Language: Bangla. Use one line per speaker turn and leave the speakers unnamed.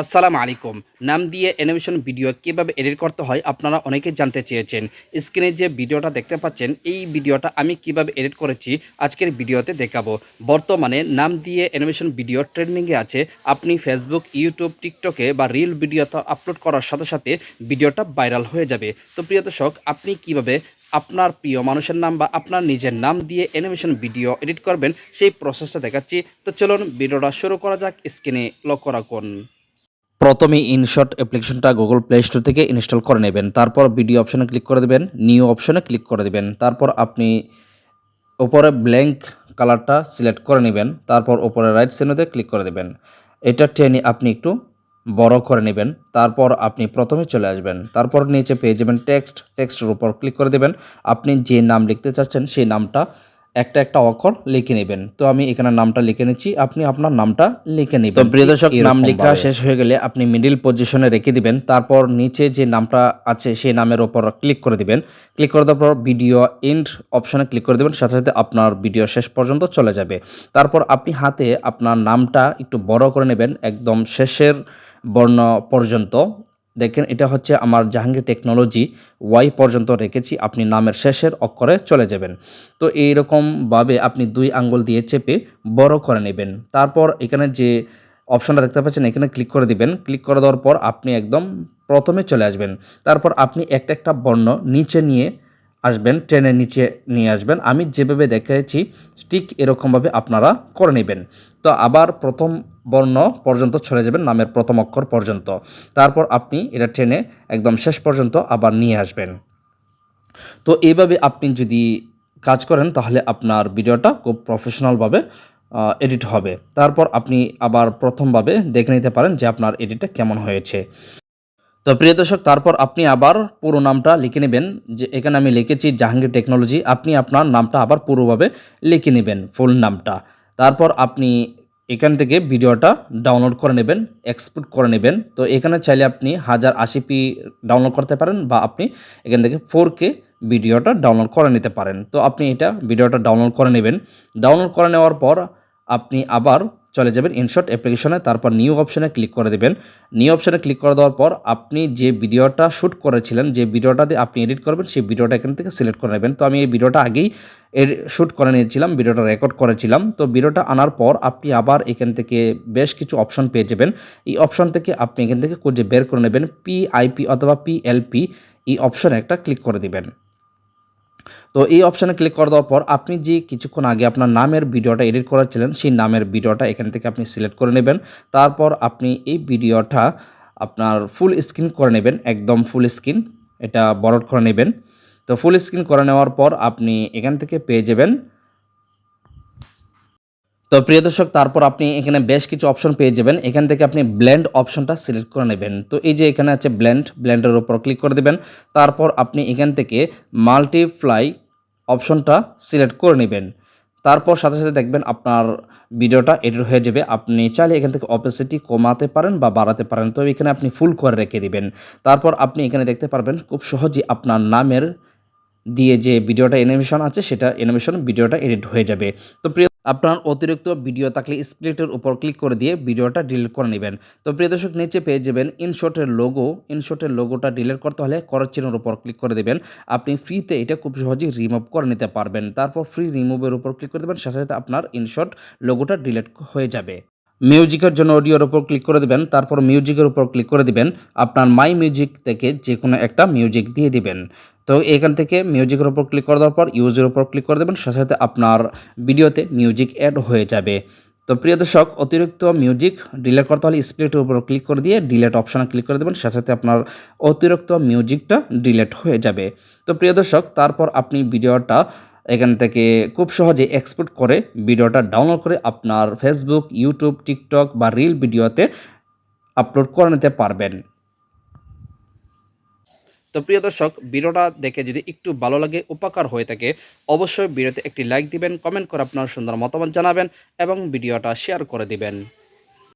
আসসালামু আলাইকুম। নাম দিয়ে অ্যানিমেশন ভিডিও কীভাবে এডিট করতে হয় আপনারা অনেকেই জানতে চেয়েছেন। স্ক্রিনে যে ভিডিওটা দেখতে পাচ্ছেন, এই ভিডিওটা আমি কীভাবে এডিট করেছি আজকের ভিডিওতে দেখাবো। বর্তমানে নাম দিয়ে অ্যানিমেশন ভিডিও ট্রেন্ডিংয়ে আছে, আপনি ফেসবুক ইউটিউব টিকটকে বা রিল ভিডিওতে আপলোড করার সাথে সাথে ভিডিওটা ভাইরাল হয়ে যাবে। তো প্রিয় দর্শক, আপনি কীভাবে আপনার প্রিয় মানুষের নাম বা আপনার নিজের নাম দিয়ে অ্যানিমেশন ভিডিও এডিট করবেন, সেই প্রসেসটা দেখাচ্ছি। তো চলুন ভিডিওটা শুরু করা যাক স্ক্রিনে লক্ষ্য রাখুন। প্রথমে ইনশট অ্যাপ্লিকেশনটা গুগল প্লে স্টোর থেকে ইনস্টল করে নেবেন। তারপর ভিডিও অপশনে ক্লিক করে দেবেন নিউ অপশনে ক্লিক করে দেবেন। তারপর আপনি উপরে ব্ল্যাঙ্ক কালারটা সিলেক্ট করে নেবেন, তারপর উপরে রাইট সেনোতে ক্লিক করে দেবেন। এটা টেনে আপনি একটু বড় করে নেবেন, তারপর আপনি প্রথমে চলে আসবেন। তারপর নিচে পেয়ে যাবেন টেক্সট টেক্সটের উপর ক্লিক করে দেবেন। আপনি যে নাম লিখতে চাচ্ছেন সেই নামটা একটা একটা অক্ষর লিখে নেবেন। তো আমি এখানে নামটা লিখে নিচ্ছি। আপনি আপনার নামটা লিখে নেবেন। তো প্রিয় দর্শক নাম লেখা শেষ হয়ে গেলে আপনি মিডিল পজিশনে রেখে দিবেন। তারপর নিচে যে নামটা আছে সেই নামের ওপর ক্লিক করে দিবেন। ক্লিক করে দেওয়ার পর ভিডিও এন্ড অপশনে ক্লিক করে দেবেন। সাথে সাথে আপনার ভিডিও শেষ পর্যন্ত চলে যাবে। তারপর আপনি হাতে আপনার নামটা একটু বড় করে নেবেন একদম শেষের বর্ণ পর্যন্ত। দেখেন, এটা হচ্ছে আমার জাহাঙ্গীর টেকনোলজি ওয়াই পর্যন্ত রেখেছি, আপনি নামের শেষের অক্ষরে চলে যাবেন। তো এইরকমভাবে আপনি দুই আঙ্গুল দিয়ে চেপে বড় করে নেবেন। তারপর এখানে যে অপশনটা দেখতে পাচ্ছেন, এখানে ক্লিক করে দিবেন। ক্লিক করে দেওয়ার পর আপনি একদম প্রথমে চলে আসবেন। তারপর আপনি একটা একটা বর্ণ নিচে নিয়ে আসবেন ট্রেনের নিচে নিয়ে আসবেন। আমি যেভাবে দেখাচ্ছি ঠিক এরকমভাবে আপনারা করে নেবেন। তো আবার প্রথম বর্ণ পর্যন্ত ছড়ে যাবেন, নামের প্রথম অক্ষর পর্যন্ত। তারপর আপনি এটা ট্রেনে একদম শেষ পর্যন্ত আবার নিয়ে আসবেন। তো এইভাবে আপনি যদি কাজ করেন, তাহলে আপনার ভিডিওটা খুব প্রফেশনালভাবে এডিট হবে। তারপর আপনি আবার প্রথমভাবে দেখে নিতে পারেন যে আপনার এডিটটা কেমন হয়েছে। তো প্রিয় দর্শক, তারপর আপনি আবার পুরো নামটা লিখে নেবেন, যে এখানে আমি লিখেছি জাহাঙ্গীর টেকনোলজি। আপনি আপনার নামটা আবার পুরোভাবে লিখে নেবেন, ফুল নামটা। তারপর আপনি এখান থেকে ভিডিওটা ডাউনলোড করে নেবেন এক্সপোর্ট করে নেবেন। তো এখানে চাইলে আপনি হাজার আশি পি ডাউনলোড করতে পারেন বা আপনি এখান থেকে ফোর কে ভিডিওটা ডাউনলোড করে নিতে পারেন। তো আপনি এটা ভিডিওটা ডাউনলোড করে নেবেন। ডাউনলোড করে নেওয়ার পর আপনি আবার চলে যাবেন ইনশর্ট অ্যাপ্লিকেশনে তারপর নিউ অপশানে ক্লিক করে দেবেন। নিউ অপশানে ক্লিক করে দেওয়ার পর আপনি যে ভিডিওটা শ্যুট করেছিলেন, যে ভিডিওটা দিয়ে আপনি এডিট করবেন, সেই ভিডিওটা এখান থেকে সিলেক্ট করে নেবেন। তো আমি এই ভিডিওটা আগেই এর শ্যুট করে নিয়েছিলাম, ভিডিওটা রেকর্ড করেছিলাম। তো ভিডিওটা আনার পর আপনি আবার এখান থেকে বেশ কিছু অপশন পেয়ে যাবেন। এই অপশন থেকে আপনি এখান থেকে খুঁজে বের করে নেবেন পিআইপি অথবা পিএলপি এই অপশনে একটা ক্লিক করে দিবেন। তো এই অপশানে ক্লিক করে দেওয়ার পর আপনি যে কিছুক্ষণ আগে আপনার নামের ভিডিওটা এডিট করেছিলেন, সেই নামের ভিডিওটা এখান থেকে আপনি সিলেক্ট করে নেবেন। তারপর আপনি এই ভিডিওটা আপনার ফুল স্ক্রিন করে নেবেন, একদম ফুল স্ক্রিন এটা বরড করে নেবেন। তো ফুল স্ক্রিন করে নেওয়ার পর আপনি এখান থেকে পেয়ে যাবেন তো প্রিয় দর্শক, তারপর আপনি এখানে বেশ কিছু অপশন পেয়ে যাবেন। এখান থেকে আপনি ব্ল্যান্ড অপশনটা সিলেক্ট করে নেবেন। তো এই যে এখানে আছে ব্ল্যান্ড ব্ল্যান্ডের উপর ক্লিক করে দেবেন। তারপর আপনি এখান থেকে মাল্টিপ্লাই অপশনটা সিলেক্ট করে নেবেন। তারপর সাথে সাথে দেখবেন আপনার ভিডিওটা এডিট হয়ে যাবে। আপনি চাইলে এখান থেকে অপেসিটি কমাতে পারেন বা বাড়াতে পারেন। তো এখানে আপনি ফুল করে রেখে দিবেন। তারপর আপনি এখানে দেখতে পারবেন খুব সহজে আপনার নামের দিয়ে যে ভিডিওটা অ্যানিমেশন আছে, সেটা অ্যানিমেশন ভিডিওটা এডিট হয়ে যাবে। তো প্রিয় আপনার অতিরিক্ত ভিডিও থাকলে স্প্লিটের উপর ক্লিক করে দিয়ে ভিডিওটা ডিলিট করে নেবেন। তো প্রিয় দর্শক, নিচে পেয়ে যাবেন ইনশটের লোগো ইনশটের লোগোটা ডিলিট করতে হলে করার চিহ্নের উপর ক্লিক করে দেবেন। আপনি ফ্রিতে এটা খুব সহজেই রিমুভ করে নিতে পারবেন। তারপর ফ্রি রিমুভের উপর ক্লিক করে দেবেন। সাথে সাথে আপনার ইনশট লোগোটা ডিলিট হয়ে যাবে। মিউজিকের জন্য অডিওর উপর ক্লিক করে দেবেন, তারপর মিউজিকের উপর ক্লিক করে দিবেন, আপনার মাই মিউজিক থেকে যে কোনো একটা মিউজিক দিয়ে দিবেন। তো এখান থেকে মিউজিকের উপর ক্লিক করে দেওয়ার পর ইউজের উপর ক্লিক করে দেবেন, সাথে সাথে আপনার ভিডিওতে মিউজিক অ্যাড হয়ে যাবে। তো প্রিয় দর্শক, অতিরিক্ত মিউজিক ডিলেট করতে হলে স্প্লিটের উপর ক্লিক করে দিয়ে ডিলেট অপশানে ক্লিক করে দেবেন, সাথে সাথে আপনার অতিরিক্ত মিউজিকটা ডিলেট হয়ে যাবে। তো প্রিয় দর্শক, তারপর আপনি ভিডিওটা এখান থেকে খুব সহজে এক্সপোর্ট করে ভিডিওটা ডাউনলোড করে আপনার ফেসবুক ইউটিউব টিকটক বা রিল ভিডিওতে আপলোড করে নিতে পারবেন। তো প্রিয় দর্শক, ভিডিওটা দেখে যদি একটু ভালো লাগে, উপকার হয়ে থাকে, অবশ্যই ভিডিওতে একটি লাইক দিবেন কমেন্ট করে আপনার সুন্দর মতামত জানাবেন এবং ভিডিওটা শেয়ার করে দিবেন।